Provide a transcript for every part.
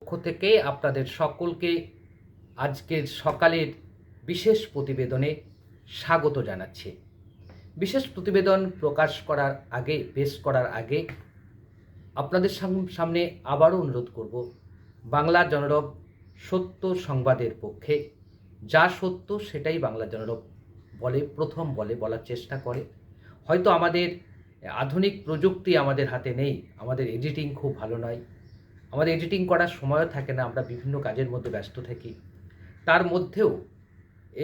পক্ষ থেকে আপনাদের সকলকে আজকের সকালের বিশেষ প্রতিবেদনে স্বাগত জানাচ্ছি। বিশেষ প্রতিবেদন প্রকাশ করার আগে, পেশ করার আগে আপনাদের সাম- সামনে আবারও অনুরোধ করব, বাংলা জনরব সত্য সংবাদের পক্ষে যা সত্য সেটাই বাংলা জনরব বলে, প্রথম বলে, বলার চেষ্টা করে। হয়তো আমাদের আধুনিক প্রযুক্তি আমাদের হাতে নেই, আমাদের এডিটিং খুব ভালো নয়। আমাদের এডিটিং করার সময়ও থাকে না, আমরা বিভিন্ন কাজের মধ্যে ব্যস্ত থাকি। তার মধ্যেও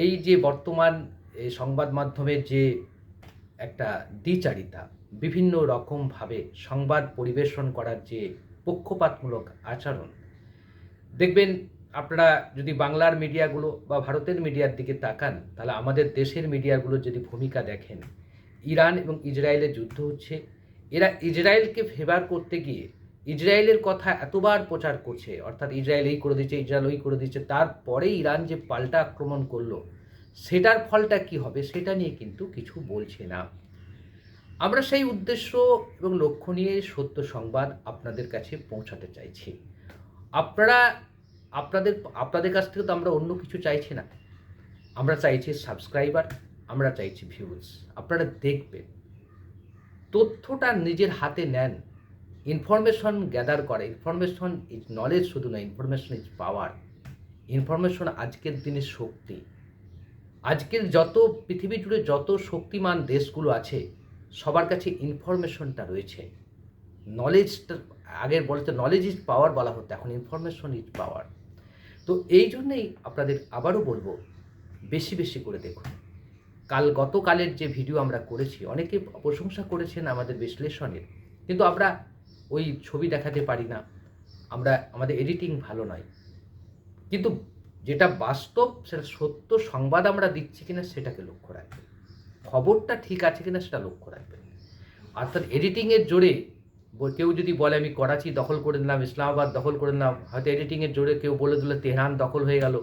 এই যে বর্তমান সংবাদ মাধ্যমের যে একটা দ্বিচারিতা, বিভিন্ন রকমভাবে সংবাদ পরিবেশন করার যে পক্ষপাতমূলক আচরণ, দেখবেন আপনারা যদি বাংলার মিডিয়াগুলো বা ভারতের মিডিয়ার দিকে তাকান, তাহলে আমাদের দেশের মিডিয়াগুলোর যদি ভূমিকা দেখেন, ইরান এবং ইসরায়েলের যুদ্ধ হচ্ছে, এরা ইসরায়েলকে ফেভার করতে গিয়ে ইসরায়েলের কথা এতবার প্রচার করছে, অর্থাৎ ইসরায়েল এই করে দিচ্ছে, ইসরায়েল ওই করে দিচ্ছে, তারপরে ইরান যে পাল্টা আক্রমণ করল, সেটার ফলটা কি হবে সেটা নিয়ে কিন্তু কিছু বলছে না। আমরা সেই উদ্দেশ্য এবং লক্ষ্য নিয়ে সত্য সংবাদ আপনাদের কাছে পৌঁছাতে চাইছি। আপনারা, আপনাদের আপনাদের কাছ থেকে তো আমরা অন্য কিছু চাইছি না। আমরা চাইছি সাবস্ক্রাইবার, আমরা চাইছি ভিউজ। আপনারা দেখবেন, তথ্যটা নিজের হাতে নেন। ইনফরমেশন গ্যাদার করে। ইনফরমেশন ইজ নলেজ শুধু নয় ইনফরমেশন ইজ পাওয়ার ইনফরমেশন আজকের দিনের শক্তি। আজকের যত পৃথিবী জুড়ে যত শক্তিমান দেশগুলো আছে, সবার কাছে ইনফরমেশনটা রয়েছে। নলেজটা আগের বলতে নলেজ ইজ পাওয়ার বলা হতো, এখন ইনফরমেশন ইজ পাওয়ার তো এই জন্যেই আপনাদের আবারও বলব, বেশি বেশি করে দেখুন। কাল গতকালের যে ভিডিও আমরা করেছি, অনেকে প্রশংসা করেছেন আমাদের বিশ্লেষণের। কিন্তু আমরা ওই ছবি দেখাতে পারি না। আমরা আমাদের এডিটিং ভালো নয়। কিন্তু যেটা বাস্তব সেটা সত্য সংবাদ আমরা দিচ্ছি কিনা সেটাকে লক্ষ্য রাখবেন খবরটা ঠিক আছে কিনা সেটা লক্ষ্য রাখবেন অর্থাৎ এডিটিংয়ের জোরে কেউ যদি বলে আমি করাচি দখল করে নিলাম ইসলামাবাদ দখল করে নিলাম হয়তো এডিটিংয়ের জোরে কেউ বলে দিল তেহরান দখল হয়ে গেল।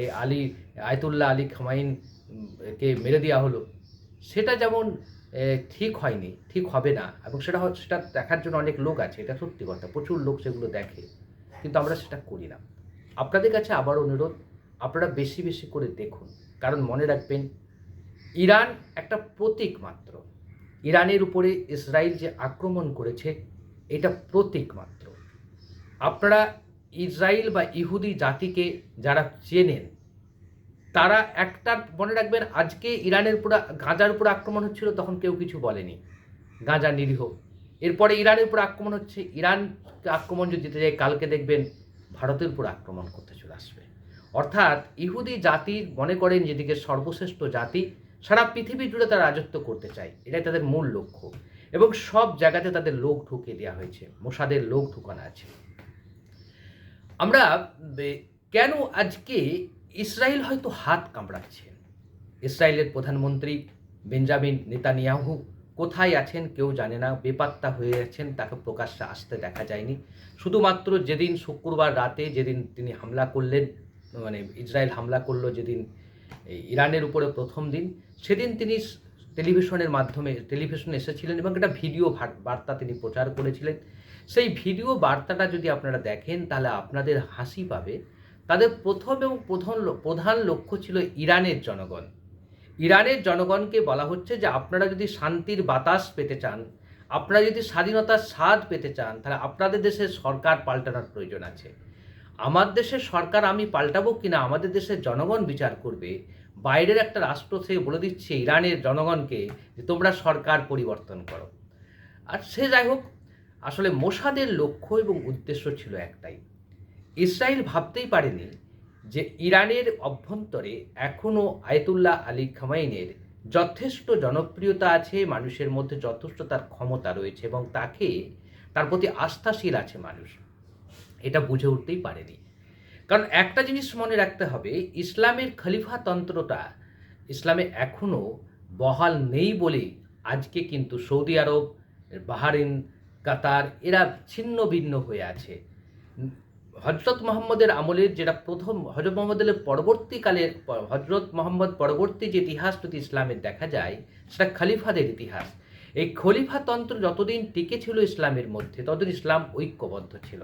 এই আলী আয়তুল্লাহ আলী খামাইন উম, কে মেরে দেওয়া হলো। সেটা যেমন ঠিক হয়নি, ঠিক হবে না। এবং সেটা সেটা দেখার জন্য অনেক লোক আছে, এটা সত্যি কথা, প্রচুর লোক সেগুলো দেখে, কিন্তু আমরা সেটা করি না। আপনাদের কাছে আবার অনুরোধ, আপনারা বেশি বেশি করে দেখুন, কারণ মনে রাখবেন, ইরান একটা প্রতীক মাত্র। ইরানের উপরে ইসরায়েল যে আক্রমণ করেছে, এটা প্রতীক মাত্র। আপনারা ইসরায়েল বা ইহুদি জাতিকে যারা চেনেন তারা একটা মনে রাখবেন, আজকে ইরানের উপর গাঁজার উপর আক্রমণ হচ্ছিল, তখন কেউ কিছু বলেনি। গাঁজা নিরীহ। এরপরে ইরানের উপর আক্রমণ হচ্ছে ইরান আক্রমণ যদি যেতে যায়, কালকে দেখবেন ভারতের উপর আক্রমণ করতে চলে আসবে। অর্থাৎ ইহুদি জাতি মনে করেন যেদিকে সর্বশ্রেষ্ঠ জাতি, সারা পৃথিবী জুড়ে তারা রাজত্ব করতে চায়। এটাই তাদের মূল লক্ষ্য। এবং সব জায়গাতে তাদের লোক ঢুকিয়ে দেওয়া হয়েছে, মোসাদের লোক ঢুকানো আছে। আমরা কেন আজকে ইসরায়েল হয়তো হাত কামড়াচ্ছেন। ইসরায়েলের প্রধানমন্ত্রী বেঞ্জামিন নেতানিয়াহু কোথায় আছেন কেউ জানে না, বেপাত্তা হয়ে আছেন, তাকে প্রকাশ্যে আসতে দেখা যায়নি। শুধুমাত্র যেদিন শুক্রবার রাতে যেদিন তিনি হামলা করলেন মানে ইসরায়েল হামলা করল যেদিন ইরানের উপরে প্রথম দিন, সেদিন তিনি টেলিভিশনের মাধ্যমে, টেলিভিশনে এসেছিলেন এবং একটা ভিডিও বার্তা তিনি প্রচার করেছিলেন। সেই ভিডিও বার্তাটা যদি আপনারা দেখেন, তাহলে আপনাদের হাসি পাবে তাদের প্রথম এবং প্রধান প্রধান লক্ষ্য ছিল ইরানের জনগণ। ইরানের জনগণকে বলা হচ্ছে যে আপনারা যদি শান্তির বাতাস পেতে চান, আপনারা যদি স্বাধীনতার স্বাদ পেতে চান, তাহলে আপনাদের দেশের সরকার পাল্টানোর প্রয়োজন আছে। আমার দেশের সরকার আমি পাল্টাবো কিনা, আমাদের দেশের জনগণ বিচার করবে, বাইরের একটা রাষ্ট্র থেকে বলে দিচ্ছে ইরানের জনগণকে যে তোমরা সরকার পরিবর্তন করো। আর সে যাই হোক, আসলে মোসাদের লক্ষ্য এবং উদ্দেশ্য ছিল একটাই। ইসরায়েল ভাবতেই পারেনি যে ইরানের অভ্যন্তরে এখনও আয়তুল্লাহ আলী খামাইনের যথেষ্ট জনপ্রিয়তা আছে, মানুষের মধ্যে যথেষ্ট তার ক্ষমতা রয়েছে এবং তাকে তার প্রতি আস্থাশীল আছে মানুষ। এটা বুঝে উঠতেই পারেনি। কারণ একটা জিনিস মনে রাখতে হবে, ইসলামের খলিফাতন্ত্রটা ইসলামে এখনও বহাল নেই বলেই আজকে কিন্তু সৌদি আরব, বাহারিন, কাতার এরা ছিন্ন ভিন্ন হয়ে আছে। হজরত মোহাম্মদের আমলের যেটা প্রথম, হজরত মোহাম্মদের পরবর্তীকালের হজরত মোহাম্মদ পরবর্তী যে ইতিহাস প্রতি ইসলামের দেখা যায়, সেটা খলিফাদের ইতিহাস। এই খলিফাতন্ত্র যতদিন টিকে ছিল ইসলামের মধ্যে, ততদিন ইসলাম ঐক্যবদ্ধ ছিল।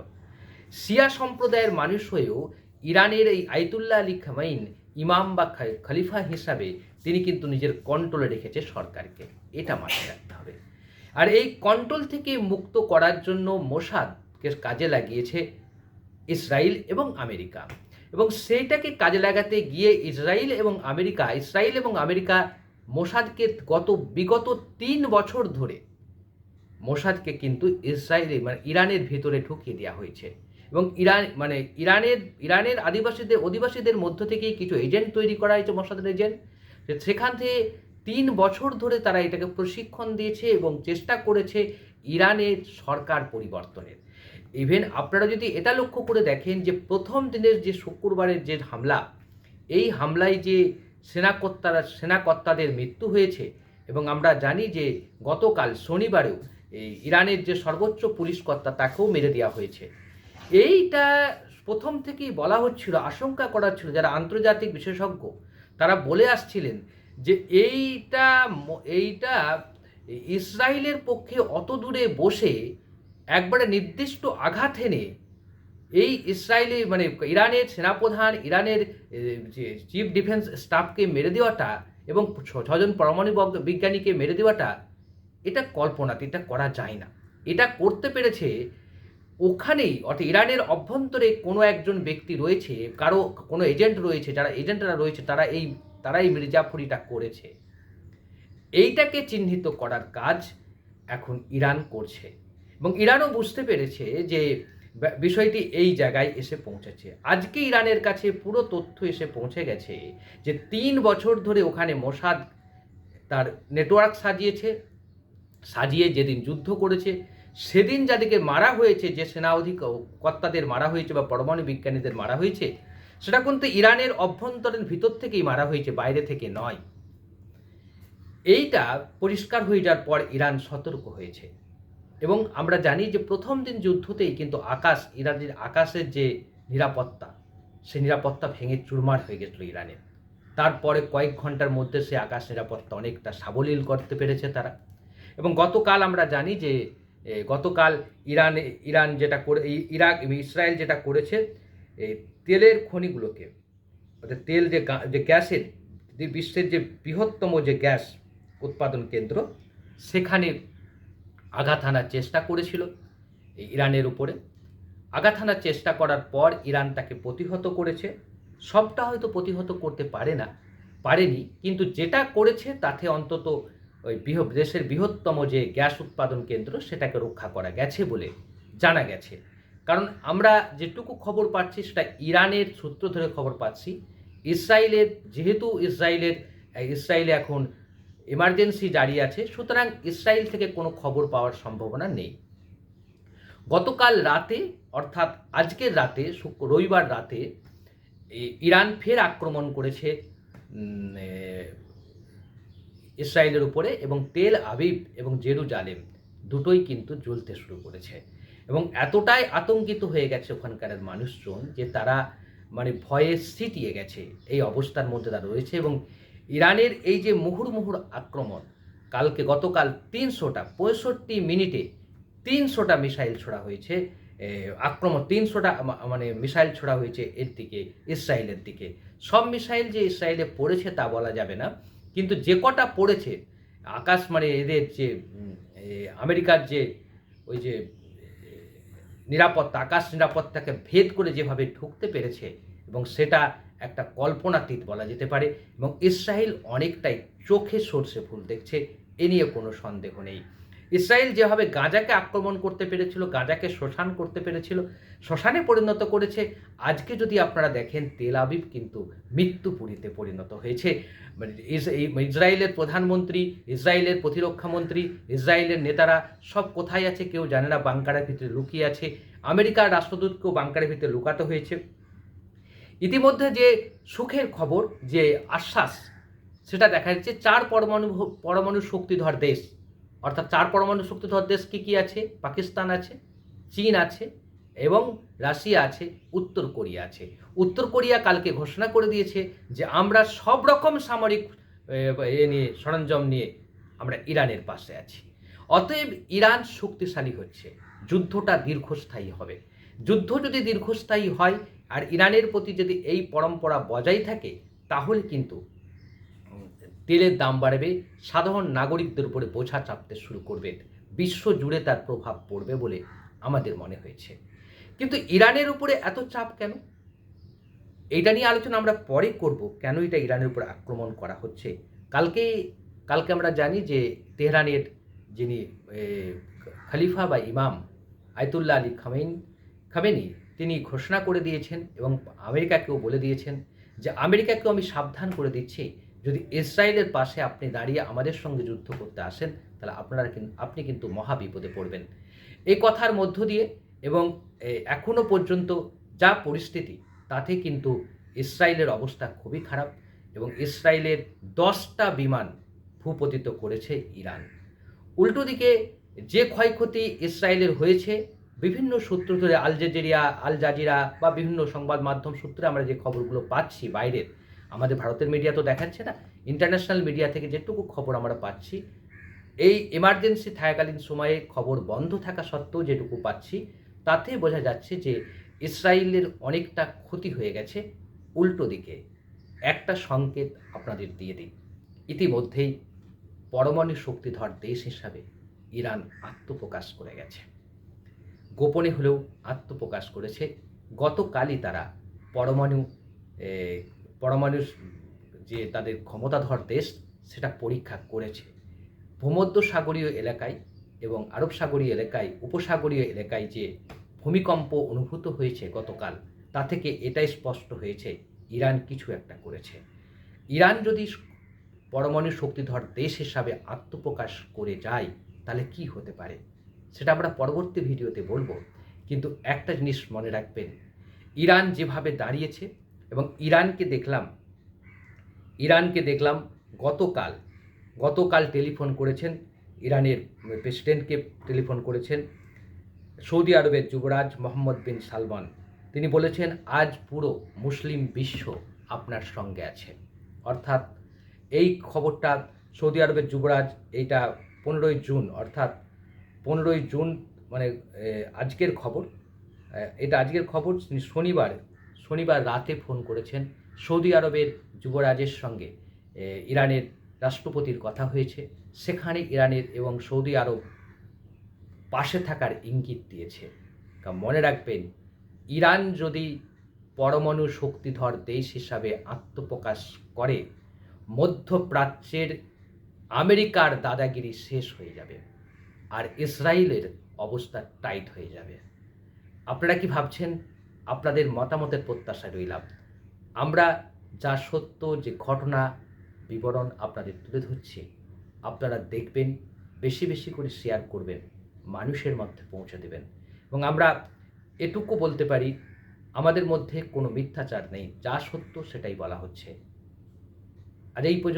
শিয়া সম্প্রদায়ের মানুষ হয়েও ইরানের এই আয়তুল্লাহ আলী খামাইন ইমাম বা খলিফা হিসাবে তিনি কিন্তু নিজের কন্ট্রোলে রেখেছে সরকারকে। এটা মাথায় রাখতে হবে। আর এই কন্ট্রোল থেকে মুক্ত করার জন্য মোসাদকে কাজে লাগিয়েছে ইসরায়েল এবং আমেরিকা। এবং সেইটাকে কাজে লাগাতে গিয়ে ইসরায়েল এবং আমেরিকা ইসরায়েল এবং আমেরিকা মোসাদকে গত বিগত তিন বছর ধরে মোসাদকে কিন্তু ইসরায়েলে মানে ইরানের ভিতরে ঢুকিয়ে দেওয়া হয়েছে। এবং ইরান মানে ইরানের ইরানের আদিবাসীদের, অধিবাসীদের মধ্য থেকেই কিছু এজেন্ট তৈরি করা হয়েছে মোসাদের এজেন্ট। সেখান থেকে তিন বছর ধরে তারা এটাকে প্রশিক্ষণ দিয়েছে এবং চেষ্টা করেছে ইরানের সরকার পরিবর্তনের। ইভেন আপনারা যদি এটা লক্ষ্য করে দেখেন যে প্রথম দিনের যে শুক্রবারের যে হামলা, এই হামলায় যে সেনাকর্তারা, সেনাকর্তাদের মৃত্যু হয়েছে এবং আমরা জানি যে গতকাল শনিবারেও ইরানের যে সর্বোচ্চ পুলিশ কর্তা তাকেও মেরে দেওয়া হয়েছে। এইটা প্রথম থেকেই বলা হচ্ছিল, আশঙ্কা করা ছিল যারা আন্তর্জাতিক বিশেষজ্ঞ, তারা বলে আসছিলেন যে এইটা এইটা ইসরায়েলের পক্ষে অত দূরে বসে একবারে নির্দিষ্ট আঘাত এনে এই ইসরায়েলি মানে ইরানের সেনাপ্রধান, ইরানের যে চিফ ডিফেন্স স্টাফকে মেরে দেওয়াটা এবং ছজন পরমাণু বিজ্ঞানীকে মেরে দেওয়াটা, এটা কল্পনাতে এটা করা যায় না। এটা করতে পেরেছে ওখানেই, অর্থাৎ ইরানের অভ্যন্তরে কোনো একজন ব্যক্তি রয়েছে, কারও কোনো এজেন্ট রয়েছে, যারা এজেন্টরা রয়েছে, তারা এই, তারাই মির্জাফরিটা করেছে। এইটাকে চিহ্নিত করার কাজ এখন ইরান করছে। এবং ইরানও বুঝতে পেরেছে যে বিষয়টি এই জায়গায় এসে পৌঁছেছে। আজকে ইরানের কাছে পুরো তথ্য এসে পৌঁছে গেছে যে তিন বছর ধরে ওখানে মোসাদ তার নেটওয়ার্ক সাজিয়েছে, সাজিয়ে যেদিন যুদ্ধ করেছে, সেদিন যাদেরকে মারা হয়েছে, যে সেনা কর্তাদের মারা হয়েছে বা পরমাণু বিজ্ঞানীদের মারা হয়েছে, সেটা কিন্তু ইরানের অভ্যন্তরীণ ভিতর থেকেই মারা হয়েছে, বাইরে থেকে নয়। এইটা পরিষ্কার হয়ে যাওয়ার পর ইরান সতর্ক হয়েছে। এবং আমরা জানি যে প্রথম দিন যুদ্ধতেই কিন্তু আকাশ, ইরানের আকাশের যে নিরাপত্তা, সে নিরাপত্তা ভেঙে চুরমার হয়ে গেছিল ইরানের তারপরে কয়েক ঘণ্টার মধ্যে সে আকাশ নিরাপত্তা অনেকটা সাবলীল করতে পেরেছে তারা। এবং গতকাল আমরা জানি যে গতকাল ইরান ইরান যেটা করে ইরাক ইসরায়েল যেটা করেছে এই তেলের খনিগুলোকে, অর্থাৎ তেল যে যে গ্যাসের বিশ্বের যে বৃহত্তম যে গ্যাস উৎপাদন কেন্দ্র, সেখানে আঘাত হানার চেষ্টা করেছিল ইরানের উপরে। আঘাত হানার চেষ্টা করার পর ইরান তাকে প্রতিহত করেছে। সবটা হয়তো প্রতিহত করতে পারে না, পারেনি, কিন্তু যেটা করেছে তাতে অন্তত ওই বৃহ দেশের বৃহত্তম যে গ্যাস উৎপাদন কেন্দ্র, সেটাকে রক্ষা করা গেছে বলে জানা গেছে। কারণ আমরা যেটুকু খবর পাচ্ছি, সেটা ইরানের সূত্র ধরে খবর পাচ্ছি। ইসরায়েলের যেহেতু ইসরায়েলের ইসরায়েলে এখন এমার্জেন্সি জারি আছে, সুতরাং ইসরায়েল থেকে কোনো খবর পাওয়ার সম্ভাবনা নেই। গতকাল রাতে, অর্থাৎ আজকের রাতে রবিবার রাতে ইরান ফের আক্রমণ করেছে ইসরায়েলের উপরে এবং তেল আবিব এবং জেরুজালেম দুটোই কিন্তু জ্বলতে শুরু করেছে। এবং এতটাই আতঙ্কিত হয়ে গেছে ওখানকার মানুষজন যে তারা মানে ভয়ে সিটিয়ে গেছে। এই অবস্থার মধ্যে তারা রয়েছে এবং ইরানের এই যে মুহুর মুহুর আক্রমণ, কালকে গতকাল তিনশোটা, পঁয়ষট্টি মিনিটে তিনশোটা মিসাইল ছোড়া হয়েছে আক্রমণ তিনশোটা মানে মিসাইল ছোড়া হয়েছে এর দিকে, ইসরায়েলের দিকে। সব মিসাইল যে ইসরায়েলে পড়েছে তা বলা যাবে না, কিন্তু যে কটা পড়েছে, আকাশ মানে এদের যে আমেরিকার যে, ওই যে নিরাপত্তা, আকাশ নিরাপত্তাকে ভেদ করে যেভাবে ঢুকতে পেরেছে এবং সেটা একটা কল্পনাতীত বলা যেতে পারে এবং ইসরায়েল অনেকটাই চোখে সর্ষে ফুল দেখছে, এ নিয়ে কোনো সন্দেহ নেই। ইসরায়েল যেভাবে গাজাকে আক্রমণ করতে পেরেছিল, গাজাকে শ্মশান করতে পেরেছিল, শ্মশানে পরিণত করেছে, আজকে যদি আপনারা দেখেন, তেল আবিব কিন্তু মৃত্যুপুরীতে পরিণত হয়েছে। মানে ইস- ইসরায়েলের প্রধানমন্ত্রী ইসরায়েলের প্রতিরক্ষা মন্ত্রী ইসরায়েলের নেতারা সব কোথায় আছে কেউ জানে না, বাংকারের ভিতরে লুকিয়ে আছে। আমেরিকার রাষ্ট্রদূতকেও বাংকারের ভিতরে লুকাতে হয়েছে। ইতিমধ্যে যে সুখের খবর যে আশ্বাস সেটা দেখা যাচ্ছে চার পরমাণু পরমাণু শক্তিধর দেশ। অর্থাৎ চার পরমাণু শক্তিধর দেশ কী কী আছে? পাকিস্তান আছে চীন আছে এবং রাশিয়া আছে উত্তর কোরিয়া আছে। উত্তর কোরিয়া কালকে ঘোষণা করে দিয়েছে যে আমরা সব রকম সামরিক এ, নিয়ে সরঞ্জাম নিয়ে আমরা ইরানের পাশে আছি। অতএব ইরান শক্তিশালী হচ্ছে। যুদ্ধটা দীর্ঘস্থায়ী হবে। যুদ্ধ যদি দীর্ঘস্থায়ী হয় আর ইরানের প্রতি যদি এই পরম্পরা বজায় থাকে, তাহলে কিন্তু তেলের দাম বাড়বে, সাধারণ নাগরিকদের উপরে বোঝা চাপতে শুরু করবে, বিশ্ব জুড়ে তার প্রভাব পড়বে বলে আমাদের মনে হয়েছে। কিন্তু ইরানের উপরে এত চাপ কেন? এটা নিয়ে আলোচনা আমরা পরে করব, কেন এটা ইরানের উপর আক্রমণ করা হচ্ছে। কালকে কালকে আমরা জানি যে তেহরানের যিনি খলিফা বা ইমাম আয়তুল্লাহ আলী খামেন খামেনি তিনি ঘোষণা করে দিয়েছেন এবং আমেরিকাকেও বলে দিয়েছেন যে আমেরিকাকেও আমি সাবধান করে দিচ্ছি। যদি ইসরায়েলের পাশে আপনি দাঁড়িয়ে আমাদের সঙ্গে যুদ্ধ করতে আসেন, তাহলে আপনারা আপনি কিন্তু মহা বিপদে পড়বেন। এই কথার মধ্য দিয়ে এবং এখনও পর্যন্ত যা পরিস্থিতি, তাতে কিন্তু ইসরায়েলের অবস্থা খুবই খারাপ এবং ইসরায়েলের দশটা বিমান ভূপতিত করেছে ইরান। উল্টো দিকে যে ক্ষয়ক্ষতি ইসরায়েলের হয়েছে বিভিন্ন সূত্র ধরে আল জাজিরিয়া আল জাজিরা বা বিভিন্ন সংবাদ মাধ্যম সূত্রে আমরা যে খবরগুলো পাচ্ছি বাইরের আমাদের ভারতের মিডিয়া তো দেখাচ্ছে না ইন্টারন্যাশনাল মিডিয়া থেকে যেটুকু খবর আমরা পাচ্ছি, এই এমার্জেন্সি থাকাকালীন সময়ে খবর বন্ধ থাকা সত্ত্বেও যেটুকু পাচ্ছি, তাতে বোঝা যাচ্ছে যে ইসরায়েলের অনেকটা ক্ষতি হয়ে গেছে উল্টো দিকে। একটা সংকেত আপনাদের দিয়ে দিই, ইতিমধ্যেই পরমাণু শক্তিধর দেশ হিসাবে ইরান আত্মপ্রকাশ করে গেছে। গোপনে হলেও আত্মপ্রকাশ করেছে। গতকালই তারা পরমাণু পরমাণু যে তাদের ক্ষমতাধর দেশ, সেটা পরীক্ষা করেছে। ভূমধ্য সাগরীয় এলাকায় এবং আরব সাগরীয় এলাকায়, উপসাগরীয় এলাকায় যে ভূমিকম্প অনুভূত হয়েছে গতকাল, তা থেকে এটাই স্পষ্ট হয়েছে, ইরান কিছু একটা করেছে। ইরান যদি পরমাণু শক্তিধর দেশ হিসাবে আত্মপ্রকাশ করে যায়, তাহলে কি হতে পারে? সেটা আমরা পরবর্তী ভিডিওতে বলব। কিন্তু একটা জিনিস মনে রাখবেন, ইরান যেভাবে দাঁড়িয়েছে এবং ইরানকে দেখলাম ইরানকে দেখলাম গতকাল গতকাল টেলিফোন করেছেন, ইরানের প্রেসিডেন্টকে টেলিফোন করেছেন সৌদি আরবের যুবরাজ মোহাম্মদ বিন সালমান। তিনি বলেছেন, আজ পুরো মুসলিম বিশ্ব আপনার সঙ্গে আছে। অর্থাৎ এই খবরটা সৌদি আরবের যুবরাজ, এইটা পনেরোই জুন, অর্থাৎ পনেরোই জুন মানে আজকের খবর। এটা আজকের খবর শনিবার শনিবার রাতে ফোন করেছেন। সৌদি আরবের যুবরাজের সঙ্গে ইরানের রাষ্ট্রপতির কথা হয়েছে। সেখানে ইরানের এবং সৌদি আরব পাশে থাকার ইঙ্গিত দিয়েছে। মনে রাখবেন, ইরান যদি পরমাণু শক্তিধর দেশ হিসাবে আত্মপ্রকাশ করে, মধ্যপ্রাচ্যের আমেরিকার দাদাগিরি শেষ হয়ে যাবে। আর ইসরায়েলের অবস্থা টাইট হয়ে যাবে। আপনারা কি ভাবছেন? আপনাদের মতামতের প্রত্যাশা রইলাম। আমরা যা সত্য, যে ঘটনা, বিবরণ আপনাদের তুলে ধরছি, আপনারা দেখবেন, বেশি বেশি করে শেয়ার করবেন, মানুষের মধ্যে পৌঁছে দেবেন। এবং আমরা এটুকু বলতে পারি, আমাদের মধ্যে কোনো মিথ্যাচার নেই, যা সত্য সেটাই বলা হচ্ছে। আর এই পর্যন্ত